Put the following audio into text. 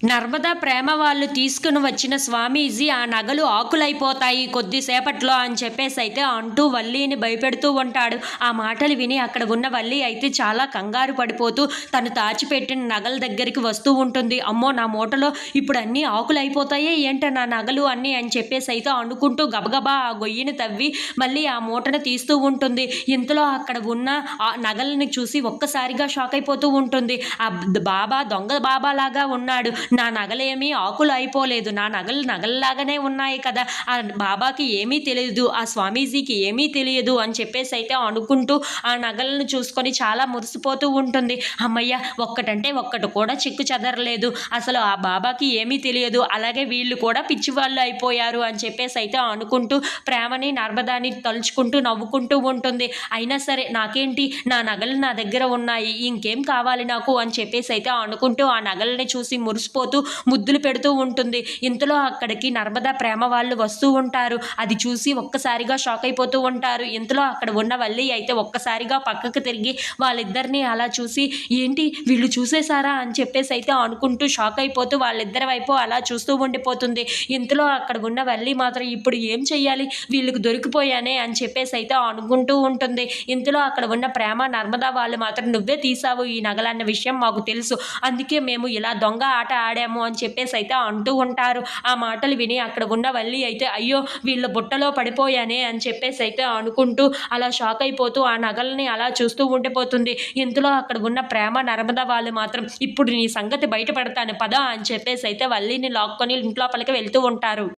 నర్మదా ప్రేమ వాళ్ళు తీసుకుని వచ్చిన స్వామీజీ ఆ నగలు ఆకులైపోతాయి కొద్దిసేపట్లో అని చెప్పేసి అయితే అంటూ వల్లీని భయపెడుతూ ఉంటాడు. ఆ మాటలు విని అక్కడ ఉన్న వల్లి అయితే చాలా కంగారు పడిపోతూ తను దాచిపెట్టిన నగల దగ్గరికి వస్తూ ఉంటుంది. అమ్మో నా మూటలో ఇప్పుడు అన్నీ ఆకులైపోతాయే ఏంట నా నగలు అన్నీ? అని చెప్పేసి అయితే అనుకుంటూ గబగబా ఆ గొయ్యిని తవ్వి మళ్ళీ ఆ మూటను తీస్తూ ఉంటుంది. ఇంతలో అక్కడ ఉన్న ఆ నగలని చూసి ఒక్కసారిగా షాక్ అయిపోతూ ఉంటుంది. ఆ బాబా దొంగ బాబా లాగా ఉన్నాడు. నా నగలేమీ ఆకులు అయిపోలేదు. నా నగలు నగల్లాగానే ఉన్నాయి కదా. ఆ బాబాకి ఏమీ తెలియదు ఆ స్వామీజీకి ఏమీ తెలియదు అని చెప్పేసి అయితే అనుకుంటూ ఆ నగలను చూసుకొని చాలా మురిసిపోతూ ఉంటుంది. అమ్మయ్య ఒక్కటంటే ఒక్కటి కూడా చిక్కు చెదరలేదు. అసలు ఆ బాబాకి ఏమీ తెలియదు. అలాగే వీళ్ళు కూడా పిచ్చివాళ్ళు అయిపోయారు అని చెప్పేసి అయితే అనుకుంటూ ప్రేమని నర్మదాని తలుచుకుంటూ నవ్వుకుంటూ ఉంటుంది. అయినా సరే నాకేంటి? నా నగలు నా దగ్గర ఉన్నాయి. ఇంకేం కావాలి నాకు? అని చెప్పేసి అయితే అనుకుంటూ ఆ నగల్ని చూసి మురిసిపోతూ ముద్దులు పెడుతూ ఉంటుంది. ఇంతలో అక్కడికి నర్మదా ప్రేమ వాళ్ళు వస్తూ ఉంటారు. అది చూసి ఒక్కసారిగా షాక్ అయిపోతూ ఉంటారు. ఇంతలో అక్కడ ఉన్న వల్లి అయితే ఒక్కసారిగా పక్కకు తిరిగి వాళ్ళిద్దరిని అలా చూసి ఏంటి వీళ్ళు చూసేశారా? అని చెప్పేసి అయితే అనుకుంటూ షాక్ అయిపోతూ వాళ్ళిద్దరి వైపు అలా చూస్తూ ఉండిపోతుంది. ఇంతలో అక్కడ ఉన్న వల్లి మాత్రం ఇప్పుడు ఏం చెయ్యాలి? వీళ్ళకి దొరికిపోయానే? అని చెప్పేసి అయితే అనుకుంటూ ఉంటుంది. ఇంతలో అక్కడ ఉన్న ప్రేమ నర్మదా వాళ్ళు మాత్రం నువ్వే తీసావు ఈ నగలన్న విషయం మాకు తెలుసు. అందుకే మేము ఇలా దొంగ ఆట ఆడాము అని చెప్పేసి అయితే అంటూ ఉంటారు. ఆ మాటలు విని అక్కడ ఉన్న వల్లి అయితే అయ్యో వీళ్ళ బుట్టలో పడిపోయానే అని చెప్పేసి అయితే అనుకుంటూ అలా షాక్ అయిపోతూ ఆ నగల్ని అలా చూస్తూ ఉండిపోతుంది. ఇంతలో అక్కడ ఉన్న ప్రేమ నర్మద వాళ్ళు మాత్రం ఇప్పుడు నీ సంగతి బయటపడతాను పదా అని చెప్పేసి అయితే వల్లిని లాక్కొని ఇంట్లోపలికి వెళ్తూ ఉంటారు.